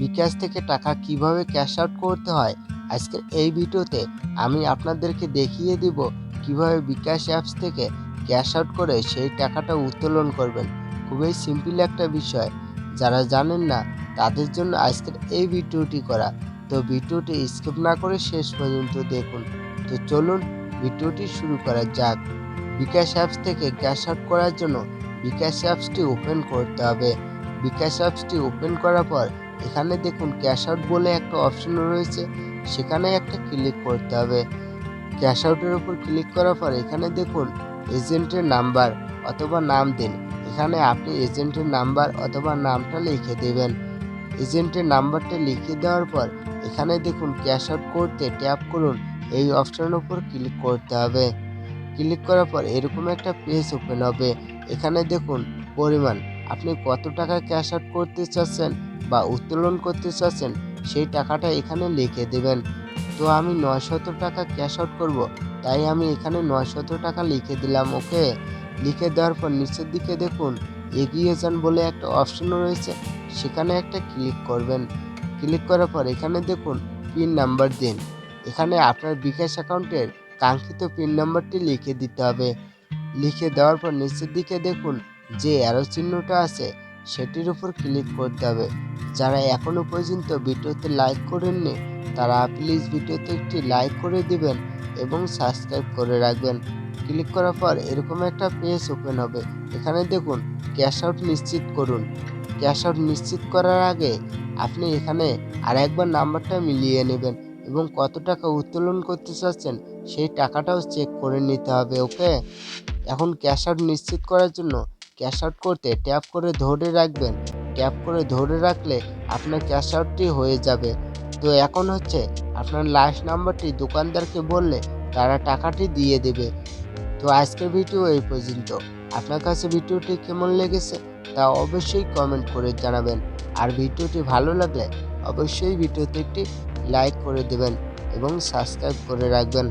বিকাশ থেকে টাকা কীভাবে ক্যাশ আউট করতে হয়, আজকের এই ভিডিওতে আমি আপনাদেরকে দেখিয়ে দিব কীভাবে বিকাশ অ্যাপস থেকে ক্যাশ আউট করে সেই টাকাটা উত্তোলন করবেন। খুবই সিম্পল একটা বিষয়। যারা জানেন না, তাদের জন্য আজকের এই ভিডিওটি করা। তো ভিডিওটি স্কিপ না করে শেষ পর্যন্ত দেখুন। তো চলুন ভিডিওটি শুরু করা যাক। বিকাশ অ্যাপস থেকে ক্যাশ আউট করার জন্য বিকাশ অ্যাপসটি ওপেন করতে হবে। বিকাশ অ্যাপসটি ওপেন করার পর এখানে দেখুন ক্যাশ আউট বলে একটা অপশন রয়েছে, সেখানে একটা ক্লিক করতে হবে। ক্যাশ আউটের উপর ক্লিক করার পর এখানে দেখুন এজেন্টের নাম্বার অথবা নাম দিন। এখানে আপনি এজেন্টের নাম্বার অথবা নামটা লিখে দেবেন। এজেন্টের নাম্বারটা লিখে দেওয়ার পর এখানে দেখুন ক্যাশ আউট করতে ট্যাপ করুন, এই অপশনের উপর ক্লিক করতে হবে। ক্লিক করার পর এরকম একটা পেজ ওপেন হবে। এখানে দেখুন পরিমাণ, আপনি কত টাকা ক্যাশ আউট করতে চাচ্ছেন বা উত্তোলন করতে চাচ্ছেন, সেই টাকাটা এখানে লিখে দেবেন। তো আমি নয়শত টাকা ক্যাশ আউট করব, তাই আমি এখানে নয়শত টাকা লিখে দিলাম, ওকে? লিখে দেওয়ার পর নিচের দিকে দেখুন, এগিয়ে যান বলে একটা অপশন রয়েছে, সেখানে একটা ক্লিক করবেন। ক্লিক করার পর এখানে দেখুন পিন নাম্বার দিন। এখানে আপনার বিকাশ অ্যাকাউন্টের কাঙ্ক্ষিত পিন নাম্বারটি লিখে দিতে হবে। লিখে দেওয়ার পর নিচের দিকে দেখুন, যে অ্যারো চিহ্নটা আছে সেটির উপর ক্লিক করতে হবে। যারা এখনও পর্যন্ত ভিডিওতে লাইক করেননি, তারা প্লিজ ভিডিওতে একটি লাইক করে দিবেন এবং সাবস্ক্রাইব করে রাখবেন। ক্লিক করার পর এরকম একটা পেজ ওপেন হবে। এখানে দেখুন ক্যাশ আউট নিশ্চিত করুন। ক্যাশ আউট নিশ্চিত করার আগে আপনি এখানে আর একবার নাম্বারটা মিলিয়ে নেবেন এবং কত টাকা উত্তোলন করতে চাচ্ছেন সেই টাকাটাও চেক করে নিতে হবে ওকে এখন ক্যাশ আউট নিশ্চিত করার জন্য ক্যাশ আউট করতে ট্যাপ করে ধরে রাখবেন। ট্যাপ করে ধরে রাখলে আপনার ক্যাশ আউটটি হয়ে যাবে। তো এখন হচ্ছে আপনার লাস্ট নাম্বারটি দোকানদারকে বললে তারা টাকাটি দিয়ে দেবে। তো আজকের ভিডিও এই পর্যন্ত। আপনার কাছে ভিডিওটি কেমন লেগেছে তা অবশ্যই কমেন্ট করে জানাবেন। আর ভিডিওটি ভালো লাগলে অবশ্যই ভিডিওতে একটি লাইক করে দেবেন এবং সাবস্ক্রাইব করে রাখবেন।